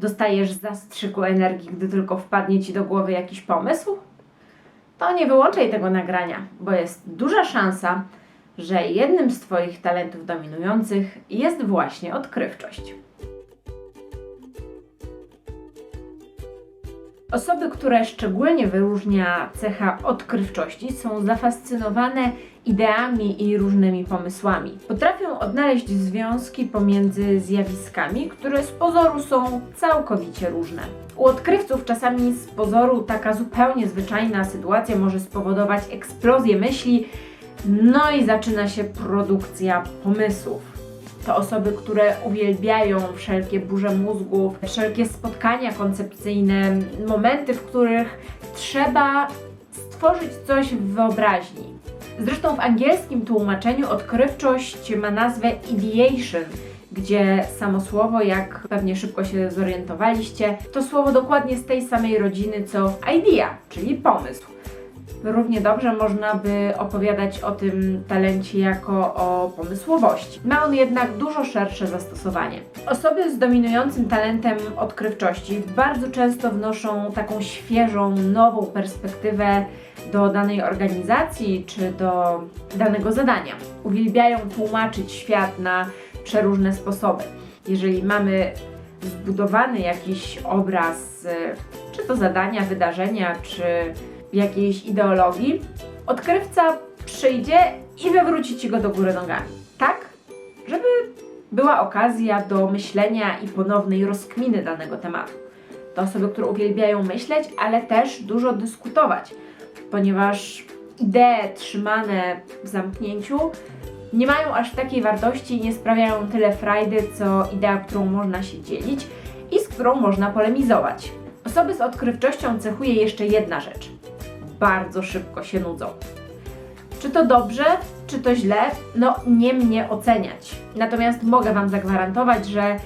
Dostajesz zastrzyku energii, gdy tylko wpadnie ci do głowy jakiś pomysł? To nie wyłączaj tego nagrania, bo jest duża szansa, że jednym z Twoich talentów dominujących jest właśnie odkrywczość. Osoby, które szczególnie wyróżnia cecha odkrywczości, są zafascynowane ideami i różnymi pomysłami. Potrafią odnaleźć związki pomiędzy zjawiskami, które z pozoru są całkowicie różne. U odkrywców czasami z pozoru taka zupełnie zwyczajna sytuacja może spowodować eksplozję myśli, no i zaczyna się produkcja pomysłów. To osoby, które uwielbiają wszelkie burze mózgów, wszelkie spotkania koncepcyjne, momenty, w których trzeba stworzyć coś w wyobraźni. Zresztą w angielskim tłumaczeniu odkrywczość ma nazwę ideation, gdzie samo słowo, jak pewnie szybko się zorientowaliście, to słowo dokładnie z tej samej rodziny co idea, czyli pomysł. Równie dobrze można by opowiadać o tym talencie jako o pomysłowości. Ma on jednak dużo szersze zastosowanie. Osoby z dominującym talentem odkrywczości bardzo często wnoszą taką świeżą, nową perspektywę do danej organizacji czy do danego zadania. Uwielbiają tłumaczyć świat na przeróżne sposoby. Jeżeli mamy zbudowany jakiś obraz, y, czy to zadania, wydarzenia, czy jakiejś ideologii, odkrywca przyjdzie i wywróci ci go do góry nogami. Tak, żeby była okazja do myślenia i ponownej rozkminy danego tematu. To osoby, które uwielbiają myśleć, ale też dużo dyskutować, ponieważ idee trzymane w zamknięciu nie mają aż takiej wartości i nie sprawiają tyle frajdy, co idea, którą można się dzielić i z którą można polemizować. Osoby z odkrywczością cechuje jeszcze jedna rzecz. Bardzo szybko się nudzą. Czy to dobrze, czy to źle? No, nie mnie oceniać. Natomiast mogę Wam zagwarantować, że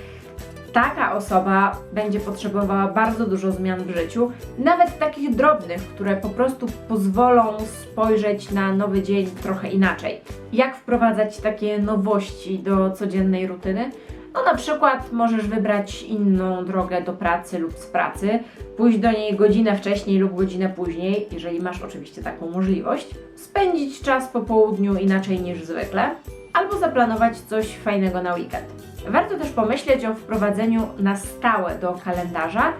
taka osoba będzie potrzebowała bardzo dużo zmian w życiu, nawet takich drobnych, które po prostu pozwolą spojrzeć na nowy dzień trochę inaczej. Jak wprowadzać takie nowości do codziennej rutyny? No na przykład możesz wybrać inną drogę do pracy lub z pracy, pójść do niej godzinę wcześniej lub godzinę później, jeżeli masz oczywiście taką możliwość, spędzić czas po południu inaczej niż zwykle, albo zaplanować coś fajnego na weekend. Warto też pomyśleć o wprowadzeniu na stałe do kalendarza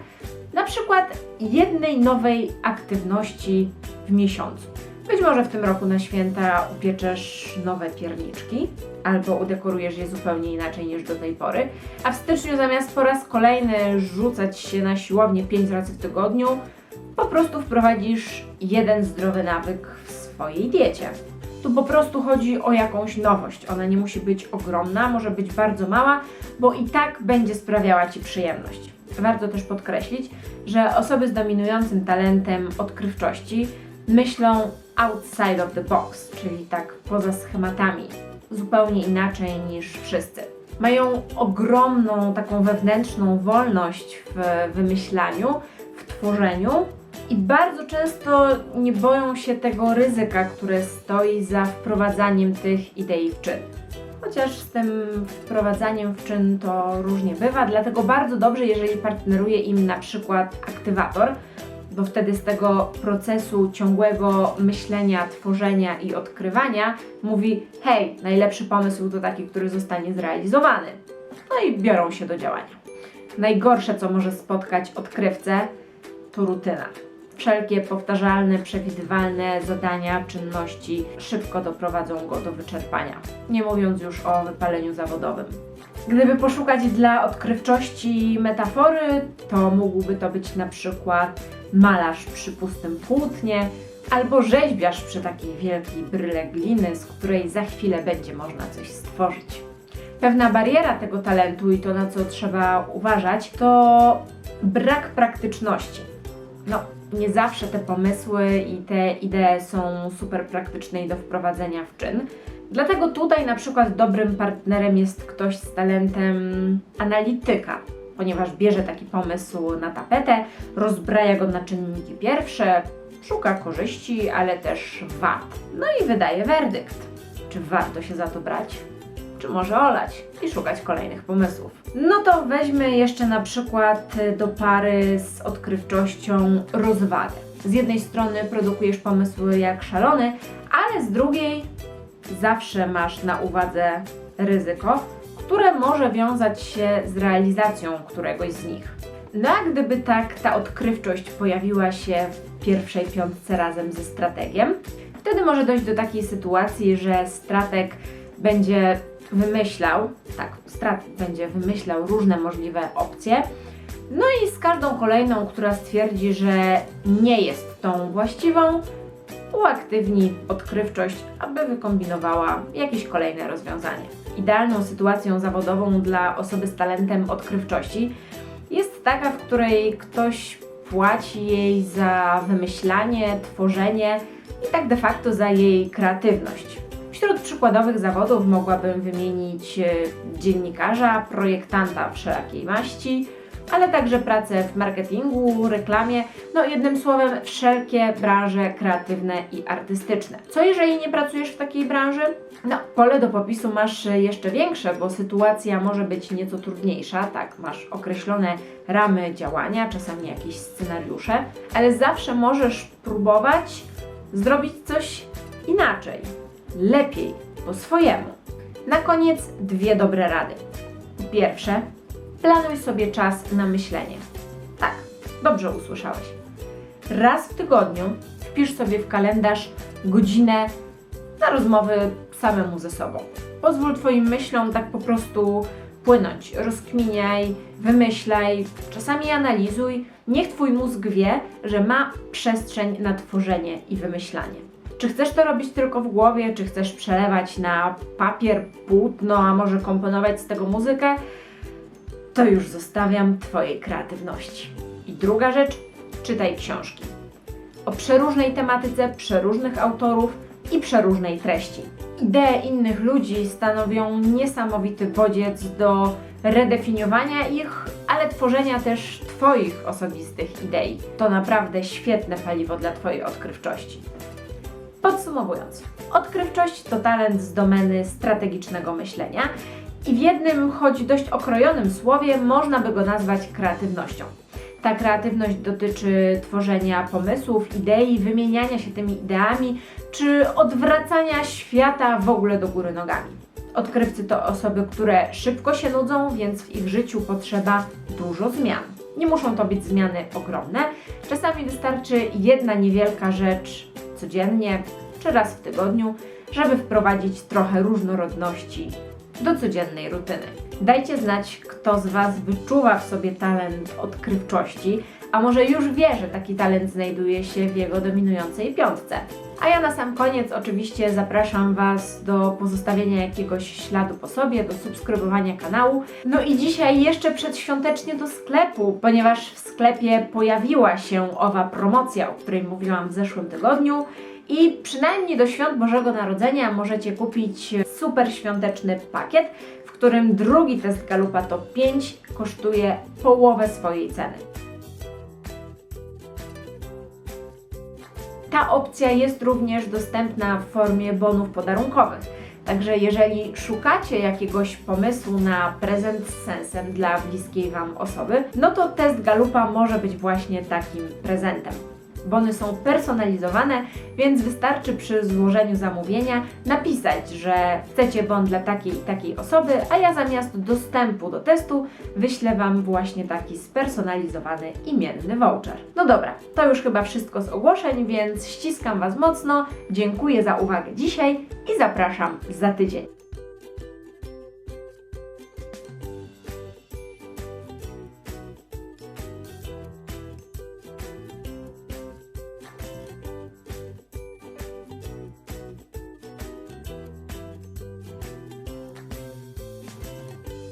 na przykład jednej nowej aktywności w miesiącu. Być może w tym roku na święta upieczesz nowe pierniczki, albo udekorujesz je zupełnie inaczej niż do tej pory, a w styczniu zamiast po raz kolejny rzucać się na siłownię 5 razy w tygodniu, po prostu wprowadzisz jeden zdrowy nawyk w swojej diecie. Tu po prostu chodzi o jakąś nowość. Ona nie musi być ogromna, może być bardzo mała, bo i tak będzie sprawiała Ci przyjemność. Warto też podkreślić, że osoby z dominującym talentem odkrywczości myślą outside of the box, czyli tak poza schematami, zupełnie inaczej niż wszyscy. Mają ogromną taką wewnętrzną wolność w wymyślaniu, w tworzeniu i bardzo często nie boją się tego ryzyka, które stoi za wprowadzaniem tych idei w czyn. Chociaż z tym wprowadzaniem w czyn to różnie bywa, dlatego bardzo dobrze, jeżeli partneruje im na przykład aktywator, bo wtedy z tego procesu ciągłego myślenia, tworzenia i odkrywania mówi: hej, najlepszy pomysł to taki, który zostanie zrealizowany. No i biorą się do działania. Najgorsze, co może spotkać odkrywcę, to rutyna. Wszelkie powtarzalne, przewidywalne zadania, czynności szybko doprowadzą go do wyczerpania, nie mówiąc już o wypaleniu zawodowym. Gdyby poszukać dla odkrywczości metafory, to mógłby to być na przykład malarz przy pustym płótnie, albo rzeźbiarz przy takiej wielkiej bryle gliny, z której za chwilę będzie można coś stworzyć. Pewna bariera tego talentu i to na co trzeba uważać, to brak praktyczności. No, nie zawsze te pomysły i te idee są super praktyczne i do wprowadzenia w czyn. Dlatego tutaj na przykład dobrym partnerem jest ktoś z talentem analityka, ponieważ bierze taki pomysł na tapetę, rozbraja go na czynniki pierwsze, szuka korzyści, ale też wad. No i wydaje werdykt. Czy warto się za to brać? czy może olać i szukać kolejnych pomysłów. No to weźmy jeszcze na przykład do pary z odkrywczością rozwadę. Z jednej strony produkujesz pomysły jak szalony, ale z drugiej zawsze masz na uwadze ryzyko, które może wiązać się z realizacją któregoś z nich. No a gdyby tak ta odkrywczość pojawiła się w pierwszej piątce razem ze strategiem, wtedy może dojść do takiej sytuacji, że strateg będzie wymyślał, tak, strateg będzie wymyślał różne możliwe opcje, no i z każdą kolejną, która stwierdzi, że nie jest tą właściwą, uaktywni odkrywczość, aby wykombinowała jakieś kolejne rozwiązanie. Idealną sytuacją zawodową dla osoby z talentem odkrywczości jest taka, w której ktoś płaci jej za wymyślanie, tworzenie i tak de facto za jej kreatywność. Wśród przykładowych zawodów mogłabym wymienić e, dziennikarza, projektanta wszelakiej maści, ale także pracę w marketingu, reklamie, no jednym słowem wszelkie branże kreatywne i artystyczne. Co jeżeli nie pracujesz w takiej branży? No, pole do popisu masz jeszcze większe, bo sytuacja może być nieco trudniejsza, tak, masz określone ramy działania, czasami jakieś scenariusze, ale zawsze możesz próbować zrobić coś inaczej, lepiej, po swojemu. Na koniec dwie dobre rady. Pierwsze, planuj sobie czas na myślenie. Tak, dobrze usłyszałeś. Raz w tygodniu wpisz sobie w kalendarz godzinę na rozmowy samemu ze sobą. Pozwól Twoim myślom tak po prostu płynąć. Rozkminiaj, wymyślaj, czasami analizuj. Niech Twój mózg wie, że ma przestrzeń na tworzenie i wymyślanie. Czy chcesz to robić tylko w głowie, czy chcesz przelewać na papier, płótno, a może komponować z tego muzykę? To już zostawiam Twojej kreatywności. I druga rzecz, czytaj książki. O przeróżnej tematyce, przeróżnych autorów i przeróżnej treści. Idee innych ludzi stanowią niesamowity bodziec do redefiniowania ich, ale tworzenia też Twoich osobistych idei. To naprawdę świetne paliwo dla Twojej odkrywczości. Podsumowując, odkrywczość to talent z domeny strategicznego myślenia i w jednym, choć dość okrojonym słowie można by go nazwać kreatywnością. Ta kreatywność dotyczy tworzenia pomysłów, idei, wymieniania się tymi ideami, czy odwracania świata w ogóle do góry nogami. Odkrywcy to osoby, które szybko się nudzą, więc w ich życiu potrzeba dużo zmian. Nie muszą to być zmiany ogromne, czasami wystarczy jedna niewielka rzecz codziennie czy raz w tygodniu, żeby wprowadzić trochę różnorodności do codziennej rutyny. Dajcie znać, kto z Was wyczuwa w sobie talent odkrywczości, a może już wie, że taki talent znajduje się w jego dominującej piątce. A ja na sam koniec oczywiście zapraszam Was do pozostawienia jakiegoś śladu po sobie, do subskrybowania kanału. No i dzisiaj jeszcze przedświątecznie do sklepu, ponieważ w sklepie pojawiła się owa promocja, o której mówiłam w zeszłym tygodniu. I przynajmniej do świąt Bożego Narodzenia możecie kupić super świąteczny pakiet, w którym drugi test Galupa Top 5 kosztuje połowę swojej ceny. Ta opcja jest również dostępna w formie bonów podarunkowych. Także jeżeli szukacie jakiegoś pomysłu na prezent z sensem dla bliskiej Wam osoby, no to test Galupa może być właśnie takim prezentem. Bony są personalizowane, więc wystarczy przy złożeniu zamówienia napisać, że chcecie bon dla takiej i takiej osoby, a ja zamiast dostępu do testu wyślę Wam właśnie taki spersonalizowany imienny voucher. No dobra, to już chyba wszystko z ogłoszeń, więc ściskam Was mocno, dziękuję za uwagę dzisiaj i zapraszam za tydzień.